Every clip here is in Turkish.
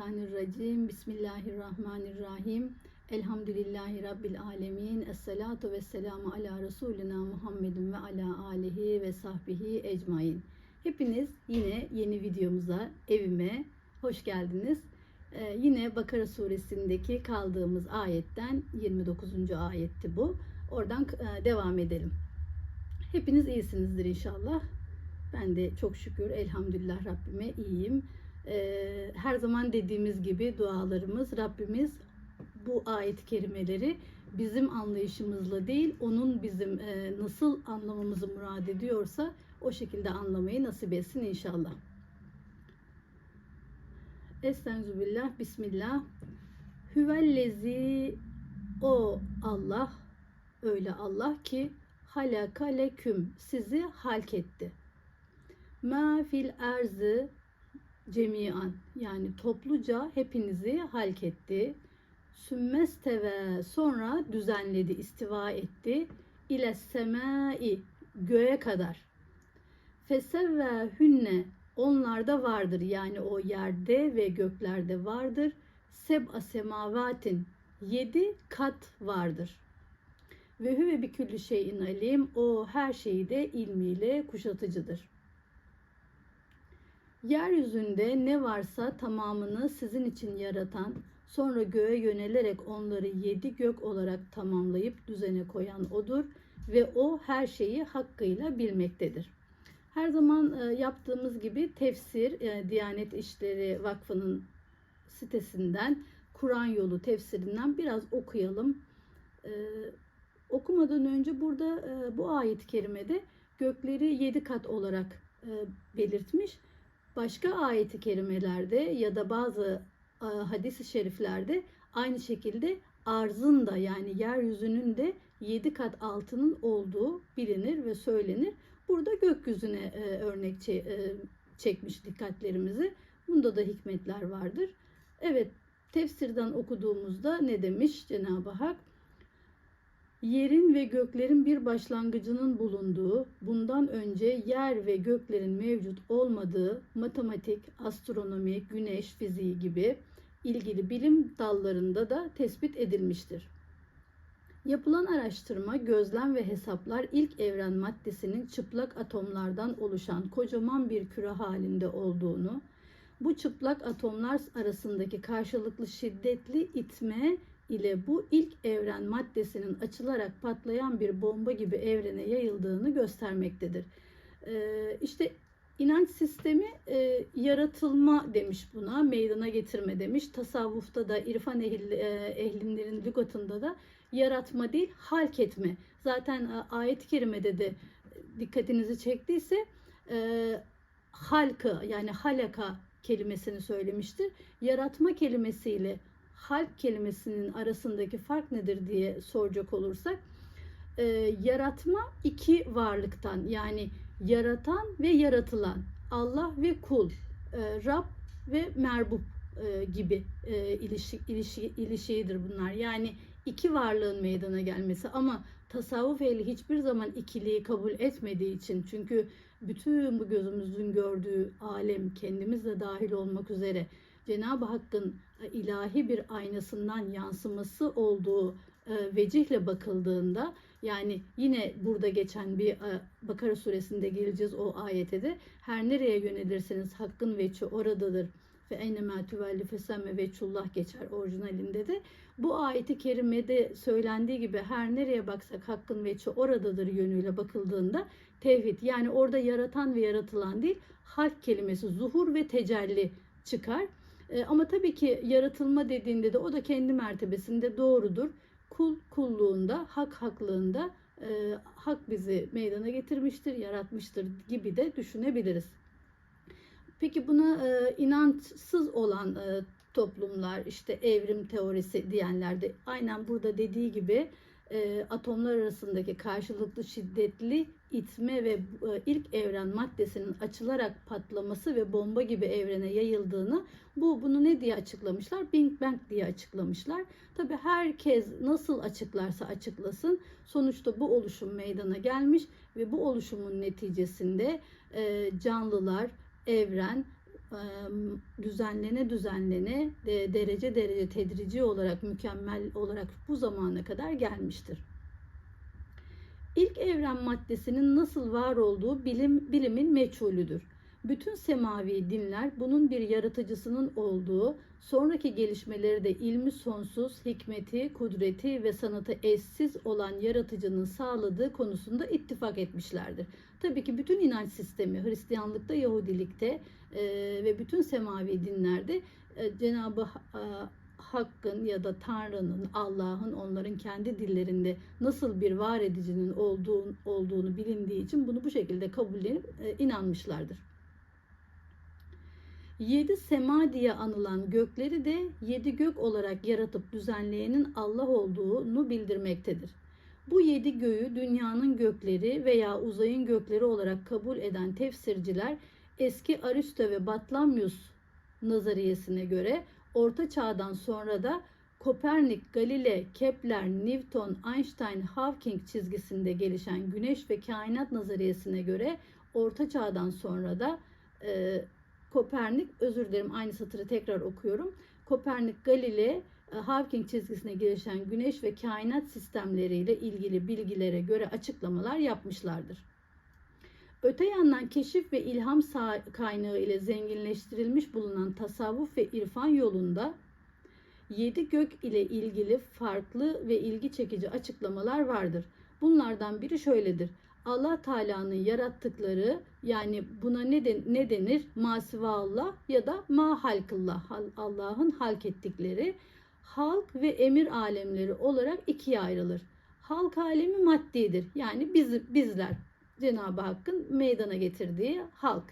Mineşşeytanirracim. Bismillahirrahmanirrahim. Elhamdülillahi Rabbil alemin. Esselatu vesselamu ala Resulina Muhammedin ve ala alihi ve sahbihi ecmain. Hepiniz yine yeni videomuza, evime hoş geldiniz. Ee, yine Bakara suresindeki kaldığımız ayetten 29. ayetti bu. Oradan e, devam edelim. Hepiniz iyisinizdir inşallah. Ben de çok şükür elhamdülillah Rabbime iyiyim. Ee, her zaman dediğimiz gibi dualarımız Rabbimiz bu ayet-i kerimeleri bizim anlayışımızla değil, onun bizim e, nasıl anlamamızı murad ediyorsa o şekilde anlamayı nasip etsin inşallah. Estağfirullah, Bismillah. Hüvellezi o Allah, öyle Allah ki halakaleküm sizi halk etti. Ma fil erzı cemiyan yani topluca hepinizi halk etti. Sümmesteve sonra düzenledi, istiva etti. İle semai göğe kadar. Fesevve hünne onlarda vardır yani o yerde ve göklerde vardır. Seb'a semavatin yedi kat vardır. Ve hüve bir küllü şeyin alim o her şeyi de ilmiyle kuşatıcıdır. Yeryüzünde ne varsa tamamını sizin için yaratan, sonra göğe yönelerek onları yedi gök olarak tamamlayıp düzene koyan odur ve o her şeyi hakkıyla bilmektedir. Her zaman e, yaptığımız gibi tefsir, e, Diyanet İşleri Vakfı'nın sitesinden, Kur'an yolu tefsirinden biraz okuyalım. E, okumadan önce burada bu ayet-i kerimede gökleri yedi kat olarak belirtmiş başka ayeti kerimelerde ya da bazı hadis-i şeriflerde aynı şekilde arzın da yani yeryüzünün de 7 kat altının olduğu bilinir ve söylenir. Burada gökyüzüne e, örnek e, çekmiş dikkatlerimizi. Bunda da hikmetler vardır. Evet tefsirden okuduğumuzda ne demiş Cenab-ı Hak? Yerin ve göklerin bir başlangıcının bulunduğu, bundan önce yer ve göklerin mevcut olmadığı matematik, astronomi, güneş fiziği gibi ilgili bilim dallarında da tespit edilmiştir. Yapılan araştırma, gözlem ve hesaplar ilk evren maddesinin çıplak atomlardan oluşan kocaman bir küre halinde olduğunu, bu çıplak atomlar arasındaki karşılıklı şiddetli itme ile bu ilk evren maddesinin açılarak patlayan bir bomba gibi evrene yayıldığını göstermektedir. Ee, işte inanç sistemi e, yaratılma demiş buna, meydana getirme demiş. Tasavvufta da irfan ehli, e, ehlinlerin lügatında da yaratma değil, halk etme. Zaten e, ayet-i kerimede de dikkatinizi çektiyse e, halkı yani halaka kelimesini söylemiştir. Yaratma kelimesiyle halk kelimesinin arasındaki fark nedir diye soracak olursak e, yaratma iki varlıktan yani yaratan ve yaratılan Allah ve kul e, Rab ve merbub e, gibi e, ilişki, ilişki, ilişiğidir bunlar. Yani iki varlığın meydana gelmesi ama tasavvuf ehli hiçbir zaman ikiliği kabul etmediği için çünkü bütün bu gözümüzün gördüğü alem kendimiz de dahil olmak üzere Cenab-ı Hakk'ın e, ilahi bir aynasından yansıması olduğu e, vecihle bakıldığında yani yine burada geçen bir e, Bakara suresinde geleceğiz o ayete de her nereye yönelirseniz hakkın veçi oradadır ve eynema tüvelli fesemme veçullah geçer orijinalinde de. Bu ayeti kerimede söylendiği gibi her nereye baksak hakkın veçi oradadır yönüyle bakıldığında tevhid yani orada yaratan ve yaratılan değil halk kelimesi zuhur ve tecelli çıkar. E, ama tabii ki yaratılma dediğinde de o da kendi mertebesinde doğrudur. Kul kulluğunda, hak haklığında e, hak bizi meydana getirmiştir, yaratmıştır gibi de düşünebiliriz. Peki buna e, inançsız olan e, toplumlar işte evrim teorisi diyenler de aynen burada dediği gibi e, atomlar arasındaki karşılıklı şiddetli itme ve e, ilk evren maddesinin açılarak patlaması ve bomba gibi evrene yayıldığını bu bunu ne diye açıklamışlar? Big Bang diye açıklamışlar. Tabi herkes nasıl açıklarsa açıklasın sonuçta bu oluşum meydana gelmiş ve bu oluşumun neticesinde e, canlılar, evren e, düzenlene düzenlene de, derece derece tedrici olarak mükemmel olarak bu zamana kadar gelmiştir. İlk evren maddesinin nasıl var olduğu bilim, bilimin meçhulüdür. Bütün semavi dinler bunun bir yaratıcısının olduğu, sonraki gelişmeleri de ilmi sonsuz, hikmeti, kudreti ve sanatı eşsiz olan yaratıcının sağladığı konusunda ittifak etmişlerdir. Tabii ki bütün inanç sistemi Hristiyanlıkta, Yahudilikte e, ve bütün semavi dinlerde e, Cenab-ı Hakk'ın ya da Tanrı'nın, Allah'ın onların kendi dillerinde nasıl bir var edicinin olduğunu, olduğunu bilindiği için bunu bu şekilde kabullenip e, inanmışlardır. Yedi sema diye anılan gökleri de yedi gök olarak yaratıp düzenleyenin Allah olduğunu bildirmektedir. Bu yedi göğü dünyanın gökleri veya uzayın gökleri olarak kabul eden tefsirciler eski Aristo ve Batlamyus nazariyesine göre Orta Çağ'dan sonra da Kopernik, Galile, Kepler, Newton, Einstein, Hawking çizgisinde gelişen güneş ve kainat nazariyesine göre Orta Çağ'dan sonra da e, Kopernik, özür dilerim aynı satırı tekrar okuyorum. Kopernik, Galile, e, Hawking çizgisine gelişen güneş ve kainat sistemleriyle ilgili bilgilere göre açıklamalar yapmışlardır. Öte yandan keşif ve ilham kaynağı ile zenginleştirilmiş bulunan tasavvuf ve irfan yolunda yedi gök ile ilgili farklı ve ilgi çekici açıklamalar vardır. Bunlardan biri şöyledir. Allah Teala'nın yarattıkları yani buna ne, de, ne denir? Masiva Allah ya da ma halkıllah Allah'ın halk ettikleri halk ve emir alemleri olarak ikiye ayrılır. Halk alemi maddidir. Yani biz, bizler Cenab-ı Hakk'ın meydana getirdiği halk.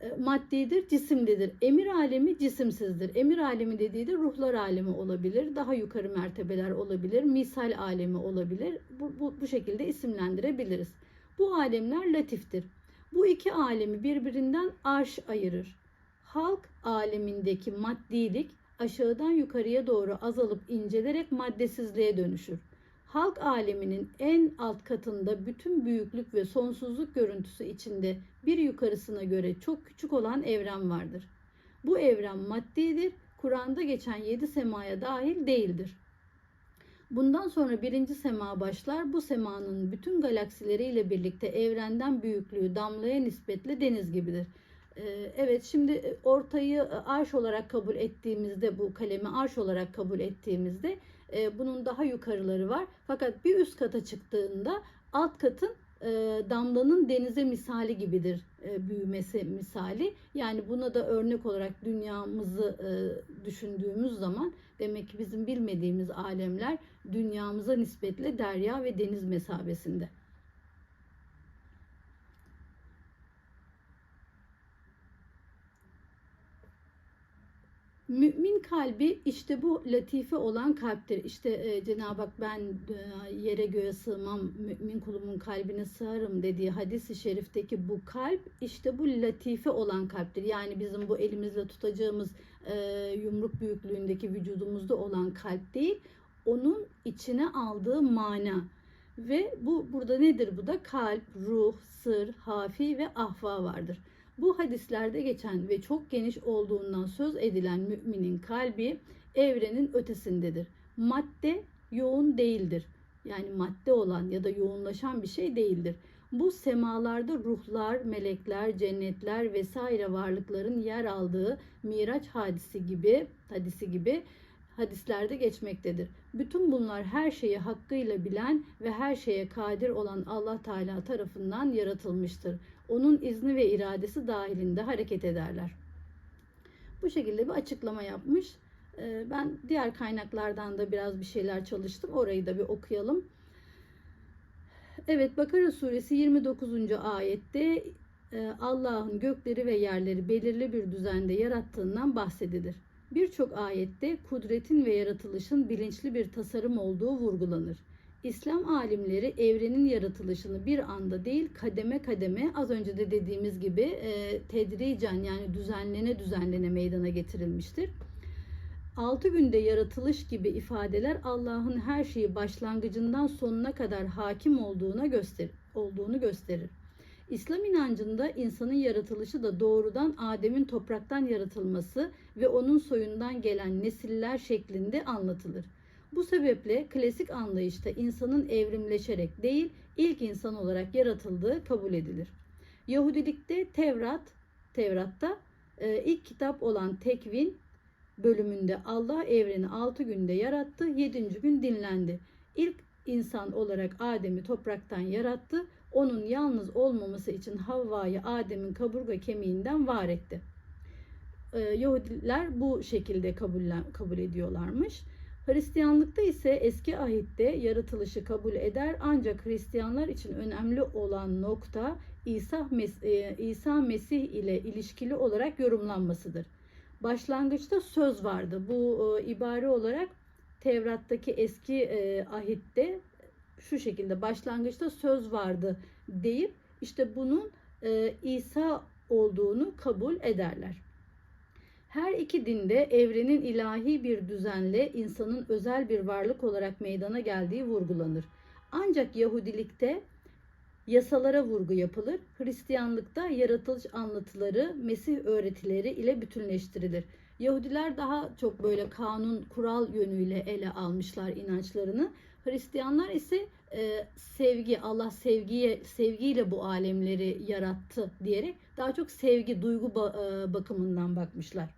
E, maddidir, cisimlidir. Emir alemi cisimsizdir. Emir alemi dediği de ruhlar alemi olabilir. Daha yukarı mertebeler olabilir. Misal alemi olabilir. Bu, bu, bu şekilde isimlendirebiliriz. Bu alemler latiftir. Bu iki alemi birbirinden arş ayırır. Halk alemindeki maddilik aşağıdan yukarıya doğru azalıp incelerek maddesizliğe dönüşür halk aleminin en alt katında bütün büyüklük ve sonsuzluk görüntüsü içinde bir yukarısına göre çok küçük olan evren vardır. Bu evren maddidir, Kur'an'da geçen yedi semaya dahil değildir. Bundan sonra birinci sema başlar. Bu semanın bütün galaksileriyle birlikte evrenden büyüklüğü damlaya nispetle deniz gibidir. Ee, evet şimdi ortayı arş olarak kabul ettiğimizde bu kalemi arş olarak kabul ettiğimizde e, bunun daha yukarıları var. Fakat bir üst kata çıktığında alt katın e, damlanın denize misali gibidir e, büyümesi misali. Yani buna da örnek olarak dünyamızı e, düşündüğümüz zaman demek ki bizim bilmediğimiz alemler dünyamıza nispetle derya ve deniz mesabesinde. Mümin kalbi işte bu latife olan kalptir. İşte e, Cenab-ı Hak ben e, yere göğe sığmam, mümin kulumun kalbine sığarım dediği hadisi şerifteki bu kalp işte bu latife olan kalptir. Yani bizim bu elimizle tutacağımız e, yumruk büyüklüğündeki vücudumuzda olan kalp değil, onun içine aldığı mana. Ve bu burada nedir bu da? Kalp, ruh, sır, hafi ve ahva vardır. Bu hadislerde geçen ve çok geniş olduğundan söz edilen müminin kalbi evrenin ötesindedir. Madde yoğun değildir. Yani madde olan ya da yoğunlaşan bir şey değildir. Bu semalarda ruhlar, melekler, cennetler vesaire varlıkların yer aldığı Miraç hadisi gibi, hadisi gibi hadislerde geçmektedir. Bütün bunlar her şeyi hakkıyla bilen ve her şeye kadir olan Allah Teala tarafından yaratılmıştır. Onun izni ve iradesi dahilinde hareket ederler. Bu şekilde bir açıklama yapmış. Ee, ben diğer kaynaklardan da biraz bir şeyler çalıştım. Orayı da bir okuyalım. Evet Bakara suresi 29. ayette e, Allah'ın gökleri ve yerleri belirli bir düzende yarattığından bahsedilir. Birçok ayette kudretin ve yaratılışın bilinçli bir tasarım olduğu vurgulanır. İslam alimleri evrenin yaratılışını bir anda değil kademe kademe az önce de dediğimiz gibi e, tedricen yani düzenlene düzenlene meydana getirilmiştir. Altı günde yaratılış gibi ifadeler Allah'ın her şeyi başlangıcından sonuna kadar hakim olduğuna göster olduğunu gösterir. İslam inancında insanın yaratılışı da doğrudan Adem'in topraktan yaratılması ve onun soyundan gelen nesiller şeklinde anlatılır. Bu sebeple klasik anlayışta insanın evrimleşerek değil, ilk insan olarak yaratıldığı kabul edilir. Yahudilikte Tevrat, Tevrat'ta e, ilk kitap olan Tekvin bölümünde Allah evreni 6 günde yarattı, 7. gün dinlendi. İlk insan olarak Adem'i topraktan yarattı. Onun yalnız olmaması için Havva'yı Adem'in kaburga kemiğinden var etti. Ee, Yahudiler bu şekilde kabul, kabul ediyorlarmış. Hristiyanlıkta ise eski ahitte yaratılışı kabul eder ancak Hristiyanlar için önemli olan nokta İsa, Mes e, İsa Mesih ile ilişkili olarak yorumlanmasıdır. Başlangıçta söz vardı. Bu e, ibare olarak Tevrat'taki eski e, ahitte şu şekilde başlangıçta söz vardı deyip işte bunun e, İsa olduğunu kabul ederler. Her iki dinde evrenin ilahi bir düzenle insanın özel bir varlık olarak meydana geldiği vurgulanır. Ancak Yahudilikte yasalara vurgu yapılır. Hristiyanlıkta yaratılış anlatıları, Mesih öğretileri ile bütünleştirilir. Yahudiler daha çok böyle kanun, kural yönüyle ele almışlar inançlarını. Hristiyanlar ise e, sevgi, Allah sevgiye sevgiyle bu alemleri yarattı diyerek daha çok sevgi, duygu e, bakımından bakmışlar.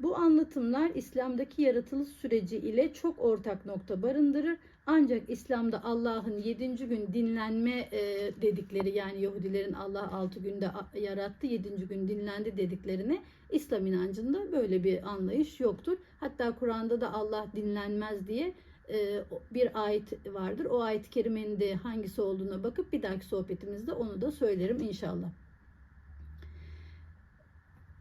Bu anlatımlar İslam'daki yaratılış süreci ile çok ortak nokta barındırır. Ancak İslam'da Allah'ın yedinci gün dinlenme e, dedikleri yani Yahudilerin Allah altı günde yarattı, yedinci gün dinlendi dediklerine İslam inancında böyle bir anlayış yoktur. Hatta Kur'an'da da Allah dinlenmez diye e, bir ayet vardır. O ayet-i kerimenin de hangisi olduğuna bakıp bir dahaki sohbetimizde onu da söylerim inşallah.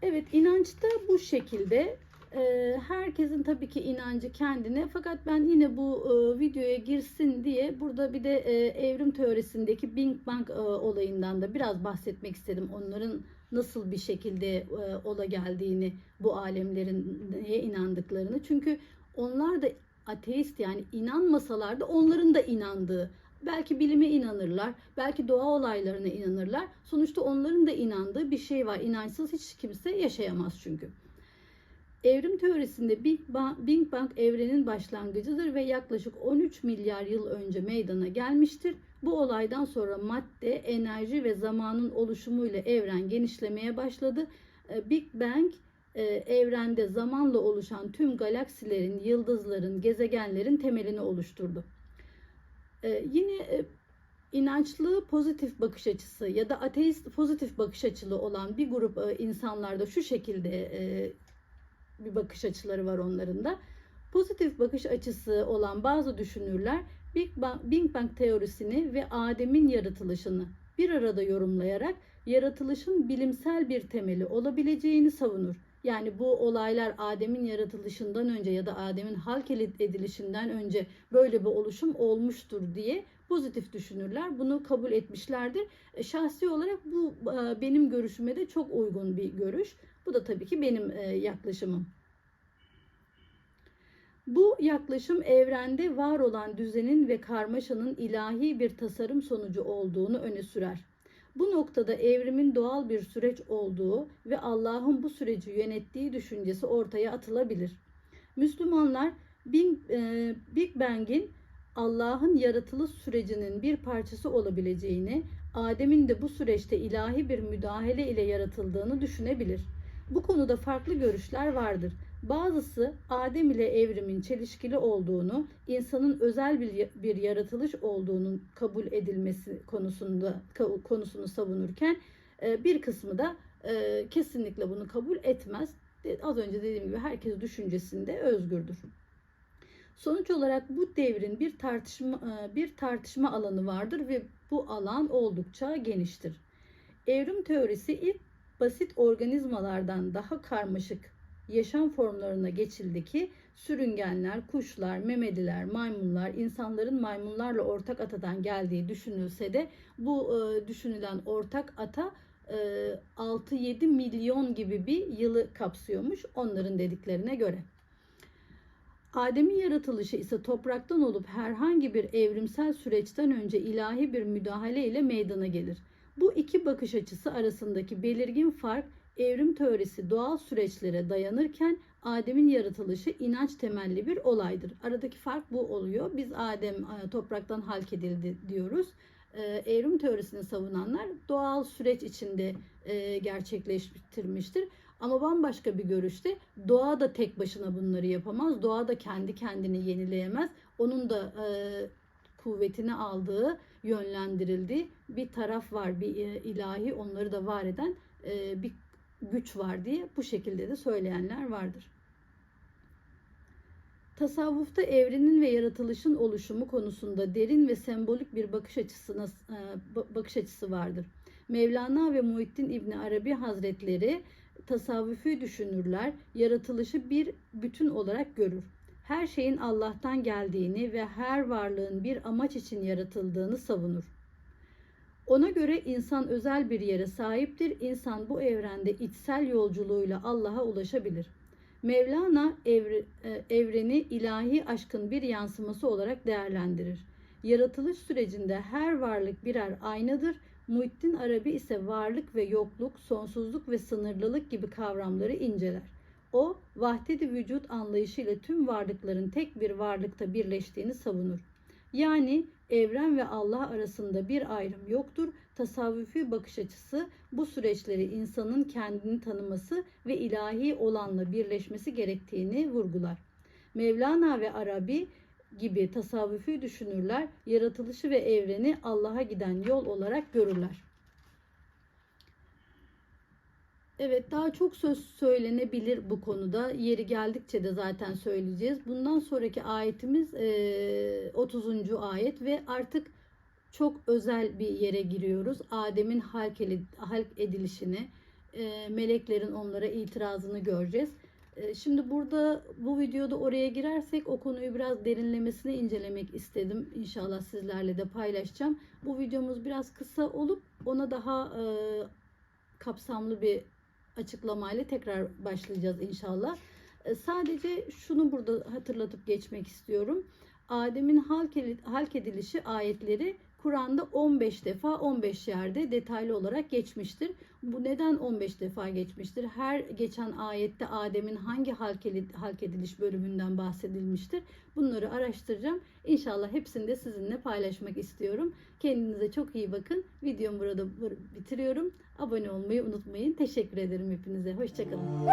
Evet inançta bu şekilde. Ee, herkesin tabii ki inancı kendine fakat ben yine bu e, videoya girsin diye burada bir de e, evrim teorisindeki Big Bang e, olayından da biraz bahsetmek istedim. Onların nasıl bir şekilde ola geldiğini, bu alemlerin neye inandıklarını. Çünkü onlar da ateist yani inanmasalar da onların da inandığı Belki bilime inanırlar, belki doğa olaylarına inanırlar. Sonuçta onların da inandığı bir şey var. İnançsız hiç kimse yaşayamaz çünkü. Evrim teorisinde Big Bang, Big Bang evrenin başlangıcıdır ve yaklaşık 13 milyar yıl önce meydana gelmiştir. Bu olaydan sonra madde, enerji ve zamanın oluşumuyla evren genişlemeye başladı. Ee, Big Bang e, evrende zamanla oluşan tüm galaksilerin, yıldızların, gezegenlerin temelini oluşturdu. Ee, yine e, inançlı pozitif bakış açısı ya da ateist pozitif bakış açılı olan bir grup e, insanlarda şu şekilde e, bir bakış açıları var onların da. Pozitif bakış açısı olan bazı düşünürler Big Bang, Big Bang teorisini ve Adem'in yaratılışını bir arada yorumlayarak yaratılışın bilimsel bir temeli olabileceğini savunur. Yani bu olaylar Adem'in yaratılışından önce ya da Adem'in halk edilişinden önce böyle bir oluşum olmuştur diye pozitif düşünürler. Bunu kabul etmişlerdir. E, Şahsi olarak bu e, benim görüşüme de çok uygun bir görüş. Bu da tabii ki benim e, yaklaşımım. Bu yaklaşım evrende var olan düzenin ve karmaşanın ilahi bir tasarım sonucu olduğunu öne sürer. Bu noktada evrimin doğal bir süreç olduğu ve Allah'ın bu süreci yönettiği düşüncesi ortaya atılabilir. Müslümanlar Big, e, Big Bang'in Allah'ın yaratılış sürecinin bir parçası olabileceğini, Adem'in de bu süreçte ilahi bir müdahale ile yaratıldığını düşünebilir. Bu konuda farklı görüşler vardır. Bazısı Adem ile evrimin çelişkili olduğunu, insanın özel bir, bir yaratılış olduğunun kabul edilmesi konusunda konusunu savunurken e, bir kısmı da e, kesinlikle bunu kabul etmez. Az önce dediğim gibi herkes düşüncesinde özgürdür. Sonuç olarak bu devrin bir tartışma e, bir tartışma alanı vardır ve bu alan oldukça geniştir. Evrim teorisi ilk basit organizmalardan daha karmaşık yaşam formlarına geçildi ki sürüngenler, kuşlar, memeliler, maymunlar, insanların maymunlarla ortak atadan geldiği düşünülse de bu e, düşünülen ortak ata e, 6-7 milyon gibi bir yılı kapsıyormuş onların dediklerine göre. Adem'in yaratılışı ise topraktan olup herhangi bir evrimsel süreçten önce ilahi bir müdahale ile meydana gelir. Bu iki bakış açısı arasındaki belirgin fark evrim teorisi doğal süreçlere dayanırken Adem'in yaratılışı inanç temelli bir olaydır. Aradaki fark bu oluyor. Biz Adem e, topraktan halk edildi diyoruz. E, Evrim teorisini savunanlar doğal süreç içinde e, gerçekleştirmiştir. Ama bambaşka bir görüşte doğa da tek başına bunları yapamaz. Doğa da kendi kendini yenileyemez. Onun da kuvvetini aldığı, yönlendirildiği bir taraf var. Bir ilahi onları da var eden bir güç var diye bu şekilde de söyleyenler vardır. Tasavvufta evrenin ve yaratılışın oluşumu konusunda derin ve sembolik bir bakış açısına e, ba- bakış açısı vardır. Mevlana ve Muhittin İbni Arabi Hazretleri tasavvufi düşünürler yaratılışı bir bütün olarak görür. Her şeyin Allah'tan geldiğini ve her varlığın bir amaç için yaratıldığını savunur. Ona göre insan özel bir yere sahiptir. İnsan bu evrende içsel yolculuğuyla Allah'a ulaşabilir. Mevlana e, evreni ilahi aşkın bir yansıması olarak değerlendirir. Yaratılış sürecinde her varlık birer aynadır. Muhittin Arabi ise varlık ve yokluk, sonsuzluk ve sınırlılık gibi kavramları inceler. O, vahdedi vücut anlayışıyla tüm varlıkların tek bir varlıkta birleştiğini savunur. Yani evren ve Allah arasında bir ayrım yoktur. Tasavvufi bakış açısı bu süreçleri insanın kendini tanıması ve ilahi olanla birleşmesi gerektiğini vurgular. Mevlana ve Arabi gibi tasavvufi düşünürler yaratılışı ve evreni Allah'a giden yol olarak görürler. Evet daha çok söz söylenebilir bu konuda. Yeri geldikçe de zaten söyleyeceğiz. Bundan sonraki ayetimiz eee, 30. ayet ve artık çok özel bir yere giriyoruz. Adem'in halk, edilişini, meleklerin onlara itirazını göreceğiz. Şimdi burada bu videoda oraya girersek o konuyu biraz derinlemesine incelemek istedim. İnşallah sizlerle de paylaşacağım. Bu videomuz biraz kısa olup ona daha eee, kapsamlı bir açıklamayla tekrar başlayacağız inşallah. E, Sadece şunu burada hatırlatıp geçmek istiyorum. Adem'in halk edilişi ayetleri Kur'an'da 15 defa 15 yerde detaylı olarak geçmiştir. Bu neden 15 defa geçmiştir? Her geçen ayette Adem'in hangi halk, ediliş bölümünden bahsedilmiştir? Bunları araştıracağım. İnşallah hepsini de sizinle paylaşmak istiyorum. Kendinize çok iyi bakın. Videomu burada bitiriyorum. Abone olmayı unutmayın. Teşekkür ederim hepinize. Hoşçakalın.